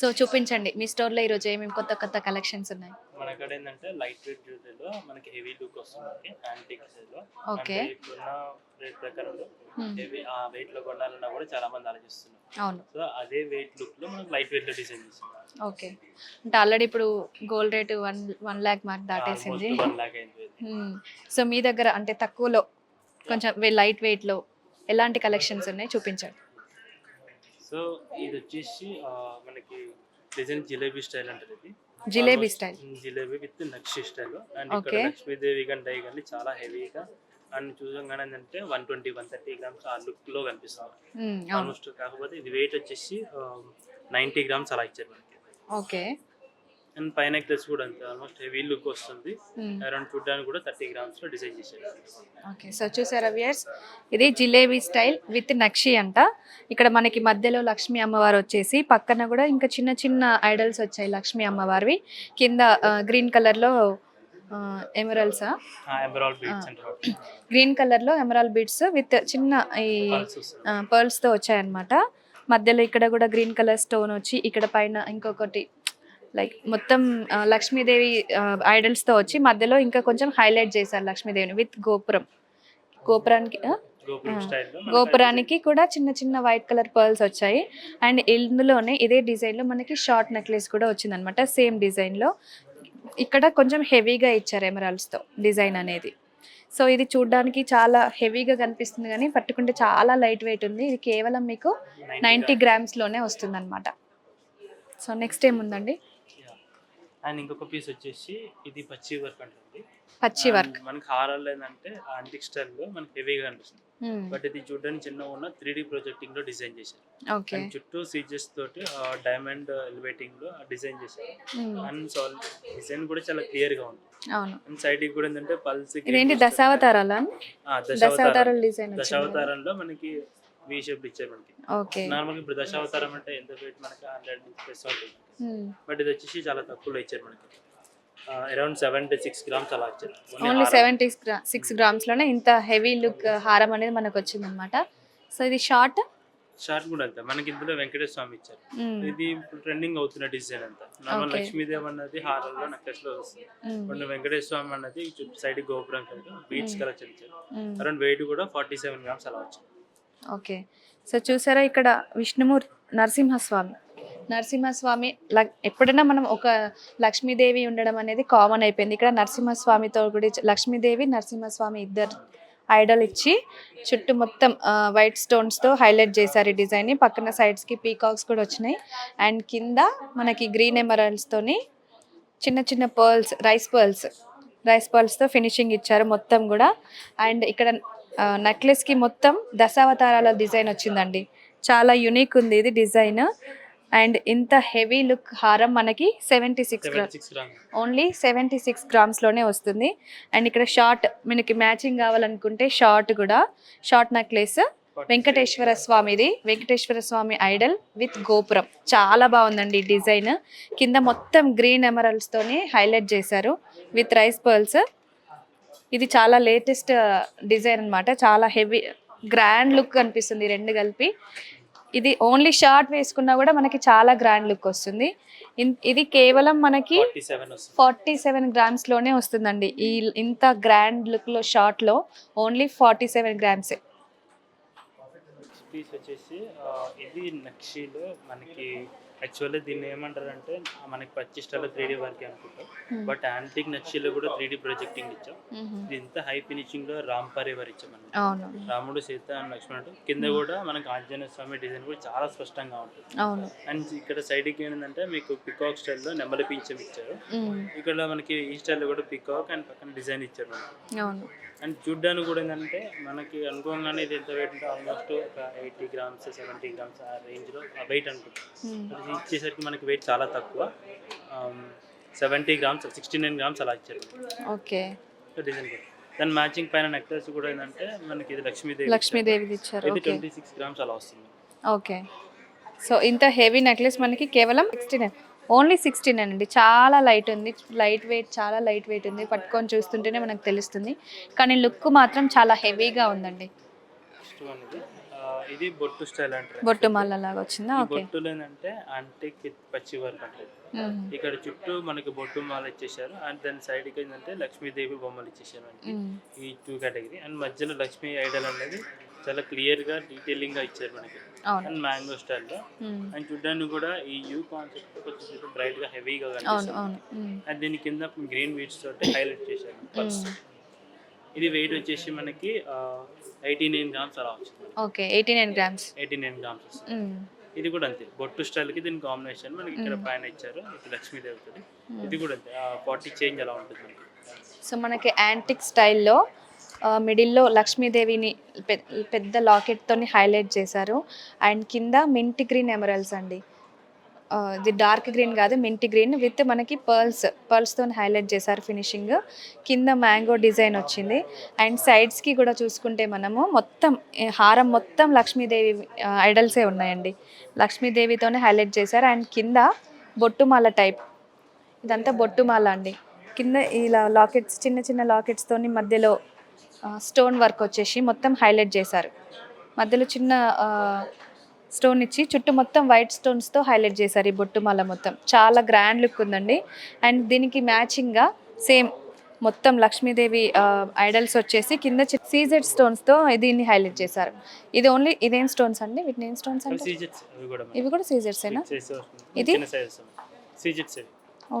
So చూపించండి మీ స్టోర్లో ఈరోజు ఏమేమి కొత్త కొత్త కలెక్షన్స్ ఉన్నాయి? మన కాడ ఏంటంటే లైట్ వెయిట్ జ్యువెలరీలో మనకి హెవీ లుక్ వస్తుంది యాంటిక్లో ఓకే. ఇప్పుడున్న రేట్. హెవీ ఆ వెయిట్లో కొనాలన్నా కూడా చాలా మంది ఆలోచిస్తున్నారు. అవును. సో అదే వెయిట్ లుక్లో మనకి లైట్ వెయిట్లో డిజైన్ చేస్తున్నాం ఓకే. అంటే ఆల్రెడీ ఇప్పుడు gold rate one one lakh mark దాటేసింది. One అయింది. సో మీ దగ్గర అంటే తక్కువలో కొంచెం లైట్ వెయిట్లో ఎలాంటి కలెక్షన్స్ ఉన్నాయి? చూపించండి. సో ఇది వచ్చేసి మనకి డిజైన్ జిలేబీ స్టైల్ అంటారు ఇది. Jalebi style. Jalebi with nakshi style. And ఇక్కడ. లక్ష్మీదేవి కంటే కానీ చాలా హెవీగా అండ్ చూడంగానే ఏంటంటే one twenty one thirty grams ఆ లుక్లో కనిపిస్తుంది అవును. ఆల్మోస్ట్ కాకపోతే ఇది వెయిట్ వచ్చేసి నైంటీ గ్రామ్స్ అలా ఇచ్చారు మనకి. ఓకే. అండ్ పైన నెక్లెస్ కూడా అంతే ఆల్మోస్ట్ హెవీ లుక్ వస్తుంది. అరౌండ్ చూడడానికి కూడా థర్టీ గ్రామ్స్లో డిజైన్ చేశారు. ఓకే సో చూసారా వియర్స్ ఇది జిలేబీ స్టైల్ విత్ నక్షి అంట. ఇక్కడ మనకి మధ్యలో లక్ష్మీ అమ్మవారు వచ్చేసి పక్కన కూడా ఇంకా చిన్న చిన్న ఐడల్స్ వచ్చాయి లక్ష్మీ అమ్మవారివి. కింద గ్రీన్ ఎమరల్సా ఎమరాల్డ్ బీట్స్ అంటారు. గ్రీన్ కలర్లో ఎమరాల్ బీడ్స్ విత్ చిన్న ఈ వస్తుంది. పర్ల్స్తో వచ్చాయన్నమాట. మధ్యలో ఇక్కడ కూడా గ్రీన్ కలర్ స్టోన్ వచ్చి ఇక్కడ పైన ఇంకొకటి లైక్ మొత్తం లక్ష్మీదేవి ఐడల్స్తో వచ్చి మధ్యలో ఇంకా కొంచెం హైలైట్ చేశారు లక్ష్మీదేవిని విత్ గోపురం. గోపురానికి గోపురానికి కూడా చిన్న చిన్న వైట్ కలర్ పర్ల్స్ వచ్చాయి. అండ్ ఇందులోనే ఇదే డిజైన్లో మనకి షార్ట్ నెక్లెస్ కూడా వచ్చిందనమాట సేమ్ డిజైన్లో. ఇక్కడ కొంచెం హెవీగా ఇచ్చారు ఎమరాల్స్తో డిజైన్ అనేది. సో ఇది చూడడానికి చాలా హెవీగా కనిపిస్తుంది కానీ పట్టుకుంటే చాలా లైట్ వెయిట్ ఉంది. ఇది కేవలం మీకు నైంటీ గ్రామ్స్లోనే వస్తుంది అనమాట సో నెక్స్ట్ ఏముందండి? అండ్ ఇంకొక పీస్ వచ్చేసి ఇది పచ్చి వర్క్ అంటుంది. పచ్చి వర్క్. మనకి హారాలు ఏంటంటే ఆంటిక్ స్టైల్లో మనకి హెవీగా అనిపిస్తుంది బట్ ఇది చూడడానికి చిన్నగా ఉన్న త్రీ డి ప్రొజెక్టింగ్లో డిజైన్ చేశారు. అండ్ చుట్టూ సీజెస్ తోటి డైమండ్ ఎలివేటింగ్లో డిజైన్ చేశారు. అండ్ సాల్ డిజైన్ కూడా చాలా క్లియర్గా ఉంది. అండ్ సైడ్ కూడా ఏంటంటే పల్స్ ఇదేంటి దశావతారాలా? దశావతారం దశావతారాల. డిజైన్ దశావతారంలో మనకి వి షేప్ ఇచ్చారు మనకి. నార్మల్ ఇప్పుడు దశావతారం అంటే ఎంత వెయిట్ మనకి? హండ్రెడ్ ప్లస్ ఉంటుంది బట్ ఇది వచ్చేసి చాలా తక్కువలో ఇచ్చారు మనకి. అరౌండ్ సెవెంటీ సిక్స్ గ్రామ్స్ అలా ఇచ్చారు. Only ఓన్లీ హారం. సెవెంటీ సిక్స్ గ్రామ్స్లోనే ఇంత హెవీ లుక్ హారం అనేది మనకు వచ్చింది అనమాట సో ఇది షార్ట్ షార్ట్ కూడా అంతే. మనకి ఇందులో వెంకటేశ్వర స్వామి ఇచ్చారు ఇది ఇప్పుడు ట్రెండింగ్ అవుతున్న డిజైన్ అంతా. నార్మల్. లక్ష్మీదేవి అన్నది హారంలో నెక్లెస్లో వస్తుంది. కొన్ని వెంకటేశ్వర స్వామి అన్నది సైడ్ గోపురం సైడ్ బీచ్. కలెక్షన్ ఇచ్చారు అరౌండ్ వెయిట్ కూడా ఫార్టీ సెవెన్ గ్రామ్స్ అలా వచ్చింది. ఓకే సో చూసారా ఇక్కడ విష్ణుమూర్తి నరసింహస్వామి. నరసింహస్వామి ఎప్పుడైనా మనం ఒక లక్ష్మీదేవి ఉండడం అనేది కామన్ అయిపోయింది. ఇక్కడ నరసింహస్వామితో కూడా లక్ష్మీదేవి నరసింహస్వామి ఇద్దరు ఐడల్ ఇచ్చి చుట్టూ మొత్తం వైట్ స్టోన్స్తో హైలైట్ చేశారు ఈ డిజైన్ని పక్కన సైడ్స్కి పీకాక్స్ కూడా వచ్చినాయి. అండ్ కింద మనకి గ్రీన్ ఎమరల్స్తోని చిన్న చిన్న పర్ల్స్ రైస్ పర్ల్స్ రైస్ పర్ల్స్తో ఫినిషింగ్ ఇచ్చారు మొత్తం కూడా. అండ్ ఇక్కడ నెక్లెస్కి మొత్తం దశావతారాల డిజైన్ వచ్చిందండి. చాలా యునిక్ ఉంది ఇది డిజైన్. అండ్ ఇంత హెవీ లుక్ హారం మనకి seventy six grams only seventy six గ్రామ్స్లోనే వస్తుంది. అండ్ ఇక్కడ షార్ట్ మనకి మ్యాచింగ్ కావాలనుకుంటే షార్ట్ కూడా షార్ట్ నెక్లెస్ వెంకటేశ్వర స్వామిది. వెంకటేశ్వర స్వామి ఐడల్ విత్ గోపురం. చాలా బాగుందండి ఈ డిజైన్. కింద మొత్తం గ్రీన్ ఎమరల్స్తోని హైలైట్ చేశారు విత్ రైస్ పర్ల్స్. ఇది చాలా లేటెస్ట్ డిజైన్ అన్నమాట. చాలా హెవీ గ్రాండ్ లుక్ అనిపిస్తుంది రెండు కలిపి. ఇది ఓన్లీ షార్ట్ వేసుకున్నా కూడా మనకి చాలా గ్రాండ్ లుక్ వస్తుంది. ఇది కేవలం మనకి ఫార్టీ సెవెన్ సెవెన్ గ్రామ్స్లోనే వస్తుందండి. ఈ ఇంత గ్రాండ్ లుక్లో షార్ట్లో ఓన్లీ ఫార్టీ సెవెన్ గ్రామ్సే పీస్ వచ్చేసి ఇది నక్షీలో మనకి యాక్చువల్లీ దీన్ని ఏమంటారంటే మనకి పచ్చి స్టైల్ త్రీ డీ వర్క్ అనుకుంటాం. బట్ యాంటిక్ నక్షీలో కూడా త్రీ డీ ప్రొజెక్టింగ్ ఇచ్చాం. ఇది ఇంత హై ఫినిషింగ్లో రామ్ పరివార్ ఇచ్చాం రాముడు సీత అండ్ లక్ష్మణుడు కింద కూడా మనకి ఆంజనేయ స్వామి డిజైన్ కూడా చాలా స్పష్టంగా ఉంటుంది. అండ్ ఇక్కడ సైడ్కి ఏంటంటే మీకు పికాక్ స్టైల్లో నెమలి పింఛం ఇచ్చారు. ఉమ్, ఇక్కడ మనకి ఈ స్టైల్లో కూడా పికాక్ అండ్ పక్కన డిజైన్ ఇచ్చారు. అండ్ చూడ్డానికి కూడా ఏంటంటే మనకి అనుకోగానే ఇది ఎంత వెయిట్ అంటే ఆల్మోస్ట్ ఒక ఎయిటీ గ్రామ్స్ సెవెంటీ గ్రామ్స్ ఆ రేంజ్లో ఆ వెయిట్ అనుకుంటాం. ఉమ్, అది ఇచ్చేసరికి మనకి వెయిట్ చాలా తక్కువ. Seventy grams sixty nine grams అలా ఇచ్చారు. ఓకే. డిజైన్ దాని మ్యాచింగ్ పైన నెక్లెస్ కూడా ఏంటంటే మనకి ఇది లక్ష్మీదేవి లక్ష్మీదేవిది ఇచ్చారు. ఇది ట్వంటీ సిక్స్ గ్రామ్స్ అలా వస్తుంది. ఓకే. సో ఇంత హెవీ నెక్లెస్ మనకి కేవలం sixty nine only sixty nine అండి. చాలా లైట్ ఉంది. లైట్ వెయిట్ చాలా లైట్ వెయిట్ ఉంది. పట్టుకొని చూస్తుంటేనే మనకు తెలుస్తుంది. కానీ లుక్ మాత్రం చాలా హెవీగా ఉందండి. ఇది బొట్టు స్టైల్ అంటారు. బొట్టు మాల లాగా వచ్చిందా ఓకే. బొట్టులు ఏంటంటే అంటిక్ పచ్చి వర్క్ అంటారు. ఇక్కడ చుట్టూ మనకి బొట్టు మాల ఇచ్చేసారు అండ్ దాని సైడ్కి ఏంటంటే లక్ష్మీదేవి బొమ్మలు ఇచ్చేసారు మనకి ఈ టూ కేటగిరీ అండ్ మధ్యలో లక్ష్మీ ఐడల్ అనేది చాలా క్లియర్గా డీటెయిలింగ్గా ఇచ్చారు మనకి. అండ్ మ్యాంగో స్టైల్లో మ్మ్. అండ్ చూడడానికి కూడా ఈ యూ కాన్సెప్ట్ కొంచెం బ్రైట్గా హెవీగా కనిపిస్తుంది. అండ్ దీని కింద గ్రీన్ బీట్స్ తోటి హైలైట్ చేశారు. ఇది వెయిట్ వచ్చేసి మనకి ఎయిటీ నైన్ గ్రామ్స్ అలా వచ్చింది. Okay eighty nine grams eighty nine grams. ఇది కూడా అంతే. బొట్టు స్టైల్కి దీని కాంబినేషన్ మనకి ఇక్కడ. పైన ఇచ్చారు లక్ష్మీదేవి. ఇది కూడా అంతే. ఫార్టీ చేంజ్ అలా ఉంటుంది మనకి. సో మనకి యాంటిక్ స్టైల్లో మిడిల్లో లక్ష్మీదేవిని పె- పెద్ద లాకెట్తోని హైలైట్ చేశారు. అండ్ కింద మింట్ గ్రీన్ ఎమరల్స్ అండి. ఇది డార్క్ గ్రీన్ కాదు మింట్ గ్రీన్ విత్ మనకి పర్ల్స్ పర్ల్స్తో హైలైట్ చేశారు ఫినిషింగ్. కింద మ్యాంగో డిజైన్ వచ్చింది. అండ్ సైడ్స్కి కూడా చూసుకుంటే మనము మొత్తం హారం మొత్తం లక్ష్మీదేవి ఐడల్సే ఉన్నాయండి. లక్ష్మీదేవితోనే హైలైట్ చేశారు. అండ్ కింద బొట్టుమాల టైప్. ఇదంతా బొట్టుమాల అండి. కింద ఇలా లాకెట్స్ చిన్న చిన్న లాకెట్స్తోని మధ్యలో స్టోన్ వర్క్ వచ్చేసి మొత్తం హైలైట్ చేశారు. మధ్యలో చిన్న స్టోన్ ఇచ్చి చుట్టూ మొత్తం వైట్ స్టోన్స్తో హైలైట్ చేశారు ఈ బొట్టుమాల మొత్తం. చాలా గ్రాండ్ లుక్ ఉందండి. అండ్ దీనికి మ్యాచింగ్గా సేమ్ మొత్తం లక్ష్మీదేవి ఐడల్స్ వచ్చేసి కింద సీజెడ్ స్టోన్స్తో దీన్ని హైలైట్ చేశారు. ఇది ఓన్లీ ఇదేం స్టోన్స్ అండి? వీటిని ఏం స్టోన్స్ సీజెట్స్ ఇవి కూడా సీజెడ్సేనా సైజ్ ఇది?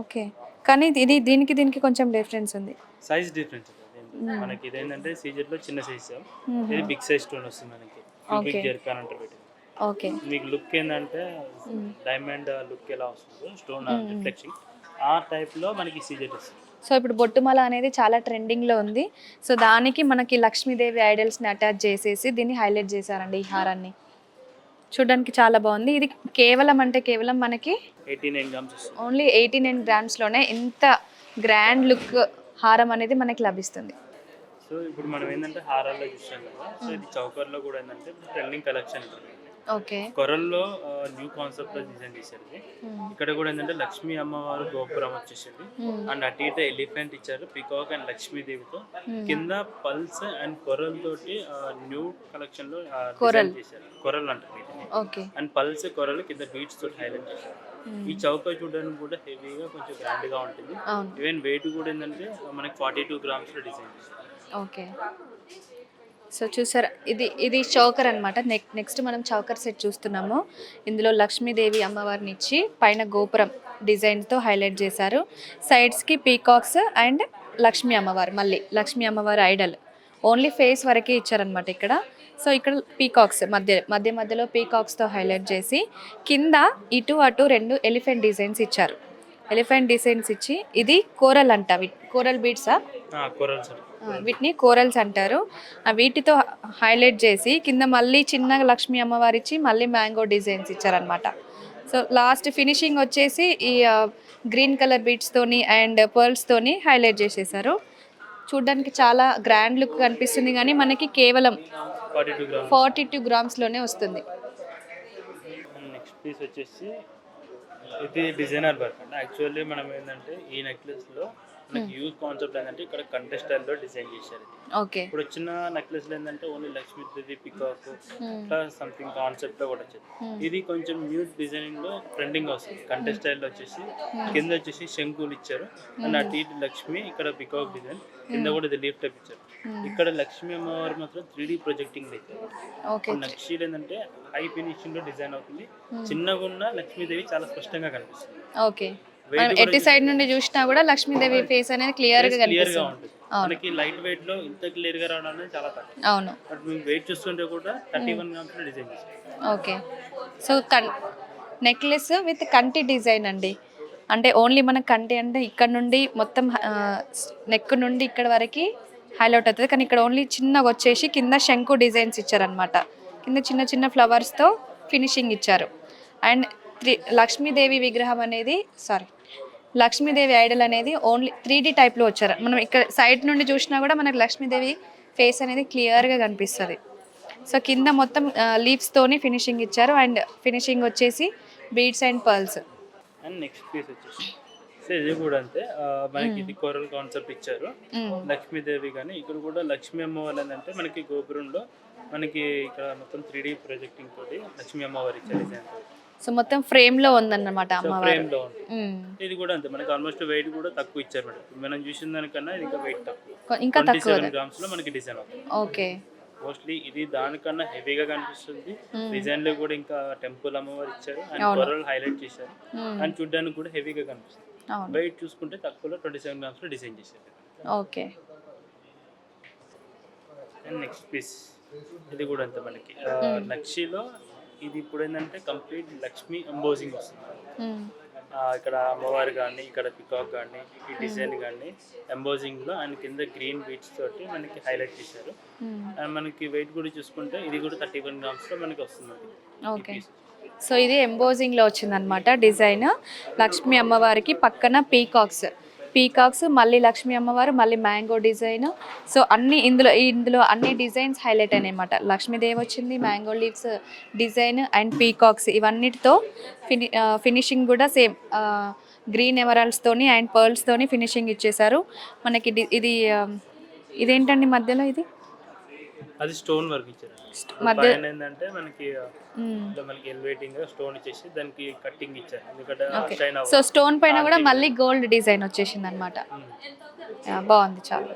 ఓకే కానీ ఇది దీనికి దీనికి కొంచెం డిఫరెన్స్ ఉంది. Size difference. మనకి ఇదేంటంటే సీజెట్లో చిన్న సైజ్. ఇది బిగ్ సైజ్ స్టోన్ వస్తుంది మనకి. బిగ్ జెర్కాన్ అంటారు పెట్టింది ఓకే. మీకు లుక్ ఏంటంటే. డైమండ్ లుక్ ఎలా వస్తుందో స్టోన్. రిఫ్లెక్షన్ ఆ టైప్లో మనకి సీజెట్ వస్తుంది. సో ఇప్పుడు బొట్టుమాల అనేది చాలా ట్రెండింగ్లో ఉంది. సో దానికి మనకి లక్ష్మీదేవి ఐడల్స్ని అటాచ్ చేసేసి దీన్ని హైలైట్ చేశారండి ఈ హారాన్ని. చూడడానికి చాలా బాగుంది. ఇది కేవలం అంటే కేవలం మనకి ఎయిటీ నైన్ గ్రామ్స్ వస్తుంది. ఓన్లీ ఎయిటీ నైన్ గ్రామ్స్లోనే ఇంత గ్రాండ్ లుక్ హారం అనేది మనకి లభిస్తుంది. సో ఇప్పుడు మనం ఏంటంటే హారాల్లో చూసాం కదా సో ఇది చౌకర్లో కూడా ఏంటంటే ట్రెండింగ్ కలెక్షన్ ఓకే. కొరల్లో న్యూ కాన్సెప్ట్లో డిజైన్ చేశారు ఇది. ఇక్కడ కూడా ఏంటంటే లక్ష్మీ అమ్మవారు గోపురం వచ్చేసింది. అండ్ అటు ఇటు ఎలిఫెంట్ ఇచ్చారు పికాక్ అండ్ లక్ష్మీదేవితో. కింద పల్స్ అండ్ కొరల్ తోటి న్యూ కలెక్షన్లో. డిజైన్ చేశారు. కొరల్ అంటారు అండ్ పల్స్ కొరల్ కింద బీట్స్ తోటి హైలైట్ చేశారు. ఈ చౌక చూడడానికి కూడా హెవీగా కొంచెం గ్రాండ్గా ఉంటుంది. ఈవెన్ వెయిట్ కూడా ఏంటంటే మనకి ఫార్టీ టూ గ్రామ్స్లో డిజైన్ చేశారు. ఓకే. సో చూసారా ఇది ఇది చౌకర్ అనమాట నెక్ నెక్స్ట్ మనం చౌకర్ సెట్ చూస్తున్నాము. ఇందులో లక్ష్మీదేవి అమ్మవారిని ఇచ్చి పైన గోపురం డిజైన్తో హైలైట్ చేశారు. సైడ్స్కి పీకాక్స్ అండ్ లక్ష్మీ అమ్మవారు మళ్ళీ లక్ష్మీ అమ్మవారి ఐడల్. ఓన్లీ ఫేస్ వరకే ఇచ్చారనమాట ఇక్కడ. సో ఇక్కడ పీకాక్స్ మధ్య మధ్య మధ్యలో పీకాక్స్తో హైలైట్ చేసి కింద ఇటు అటు రెండు ఎలిఫెంట్ డిజైన్స్ ఇచ్చారు. ఎలిఫెంట్ డిజైన్స్ ఇచ్చి ఇది కోరల్ అంట కోరల్ బీడ్సా? Coral sir. వీటిని కోరల్స్ అంటారు. ఆ వీటితో హైలైట్ చేసి కింద మళ్ళీ చిన్న లక్ష్మీ అమ్మవారి ఇచ్చి మళ్ళీ మ్యాంగో డిజైన్స్ ఇచ్చారనమాట సో లాస్ట్ ఫినిషింగ్ వచ్చేసి ఈ గ్రీన్ కలర్ బీట్స్తోని అండ్ పర్ల్స్తోని హైలైట్ చేసేసారు. చూడ్డానికి చాలా గ్రాండ్ లుక్ కనిపిస్తుంది కానీ మనకి కేవలం ఫార్టీ టూ గ్రామ్స్లోనే వస్తుంది. నెక్స్ట్ పీస్ వచ్చేసి ఇది డిజైనర్ వర్క్ అండి. యాక్చువల్లీ మనం ఏంటంటే ఈ నెక్లెస్ లో మనకి యూజ్ కాన్సెప్ట్ ఏంటంటే ఇక్కడ కంటెస్ట్ స్టైల్లో డిజైన్ చేశారు. ఓకే ఇప్పుడు వచ్చిన నెక్లెస్లో ఏంటంటే ఓన్లీ లక్ష్మీదేవి పికాక్ ఇట్లా సంథింగ్ కాన్సెప్ట్లో కూడా వచ్చింది. ఇది కొంచెం న్యూ డిజైనింగ్లో ట్రెండింగ్ వస్తుంది. కంటెస్ట్ స్టైల్లో వచ్చేసి కింద వచ్చేసి శంకులు ఇచ్చారు. అండ్ అటు ఇటు లక్ష్మి ఇక్కడ పికాక్ డిజైన్ కింద కూడా ఇది లీఫ్ టైప్ ఇచ్చారు. ఇక్కడ లక్ష్మీ అమ్మవారు మాత్రం త్రీ డి ప్రొజెక్టింగ్ ఇచ్చారు. ఓకే నక్షీలు ఏంటంటే హై ఫినిషింగ్లో డిజైన్ అవుతుంది. చిన్నగా ఉన్న లక్ష్మీదేవి చాలా స్పష్టంగా కనిపిస్తుంది. ఓకే మనం ఎట్టి సైడ్ నుండి చూసినా కూడా లక్ష్మీదేవి ఫేస్ అనేది క్లియర్గా క్లియర్గా కనిపిస్తుంది. మనకి లైట్ వెయిట్లో ఇంత క్లియర్గా రావడం అనేది చాలా తక్కువ. అవును. బట్ మేము వెయిట్ చూస్తుంటే కూడా thirty one grams design okay so necklace with కంటి డిజైన్ అండి. అంటే ఓన్లీ మన కంటి అంటే ఇక్కడ నుండి మొత్తం నెక్ నుండి ఇక్కడ వరకు హైలైట్ అవుతుంది. కానీ ఇక్కడ ఓన్లీ చిన్నగా వచ్చేసి కింద శంకు డిజైన్స్ ఇచ్చారనమాట కింద చిన్న చిన్న ఫ్లవర్స్తో ఫినిషింగ్ ఇచ్చారు. అండ్ త్రీ లక్ష్మీదేవి విగ్రహం అనేది సారీ లక్ష్మీదేవి ఐడల్ అనేది ఓన్లీ త్రీ డీ టైప్లో వచ్చారు. మనం ఇక్కడ సైడ్ నుండి చూసినా కూడా మనకు లక్ష్మీదేవి ఫేస్ అనేది క్లియర్గా కనిపిస్తుంది. సో కింద మొత్తం లీవ్స్తోని ఫినిషింగ్ ఇచ్చారు. అండ్ ఫినిషింగ్ వచ్చేసి beads and pearls. And next piece వచ్చేసి ఇది కూడా అంతే. మనకి ఇది కొరల్ కాన్సెప్ట్ ఇచ్చారు. లక్ష్మీదేవి కానీ ఇక్కడ కూడా లక్ష్మీ అమ్మవారు ఏంటంటే మనకి గోపురంలో మనకి ఇక్కడ మొత్తం త్రీ డీ ప్రొజెక్టింగ్ తోటి లక్ష్మీ అమ్మవారు ఇచ్చారు. సో మొత్తం ఫ్రేమ్లో ఉందన్నమాట అమ్మవారు. ఫ్రేమ్లో ఉంది. మ్మ్. ఇది కూడా అంతే మనకి ఆల్మోస్ట్ వెయిట్ కూడా తక్కువ ఇచ్చారు మేడం. మనం చూసిన దానికన్నా ఇది ఇంకా వెయిట్ తక్కువ. కొ- ఇంకా ట్వంటీ తక్కువ సెవెన్ గ్రామ్స్లో మనకి డిజైన్ అవుతుంది. ఓకే. మోస్ట్లీ ఇది దానికన్నా హెవీగా కనిపిస్తుంది. డిజైన్లో కూడా ఇంకా టెంపుల్ అమ్మవారు ఇచ్చారు అండ్ అవును. కొరలు హైలైట్ చేశారు. మ్మ్. అండ్ చూడడానికి కూడా హెవీగా కనిపిస్తుంది. అవును. వెయిట్ చూసుకుంటే తక్కువలో ట్వంటీ సెవెన్ గ్రామ్స్లో డిజైన్ చేశారు. ఓకే. అండ్ నెక్స్ట్ పీస్ ఇది కూడా అంతే మనకి. ఆ, నక్షిలో ఇది ఇప్పుడు ఏంటంటే కంప్లీట్ లక్ష్మీ ఎంబోజింగ్ వస్తుంది. ఇక్కడ అమ్మవారు కానీ ఇక్కడ పికాక్ కానీ ఈ డిజైన్ కానీ ఎంబోజింగ్లో అండ్ కింద గ్రీన్ బీట్స్ తోటి మనకి హైలైట్ చేశారు. అండ్ మనకి వెయిట్ కూడా చూసుకుంటే ఇది కూడా థర్టీ వన్ గ్రామ్స్లో మనకి వస్తుంది. ఓకే. సో ఇది ఎంబోజింగ్లో వచ్చిందనమాట డిజైన్ లక్ష్మీ అమ్మవారికి పక్కన పీకాక్స్ పీకాక్స్ మళ్ళీ లక్ష్మీ అమ్మవారు మళ్ళీ మ్యాంగో డిజైన్. సో అన్ని ఇందులో ఇందులో అన్ని డిజైన్స్ హైలైట్ అయినాయన్నమాట. లక్ష్మీదేవి వచ్చింది mango leaves design and peacocks. ఇవన్నిటితో ఫిని ఫినిషింగ్ కూడా సేమ్. గ్రీన్ ఎమరాల్డ్స్తోని అండ్ పర్ల్స్తోని ఫినిషింగ్ ఇచ్చేసారు మనకి డి- ఇది ఇదేంటండి మధ్యలో ఇది? అది స్టోన్ వర్క్ ఇచ్చారు మధ్య పైన ఏంటంటే మనకి మనకి ఎలివేటింగ్ స్టోన్ ఇచ్చేసి దానికి కట్టింగ్ ఇచ్చారు. ఎందుకంటే సో స్టోన్ పైన కూడా మళ్ళీ గోల్డ్ డిజైన్ వచ్చేసింది అనమాట బాగుంది చాలా.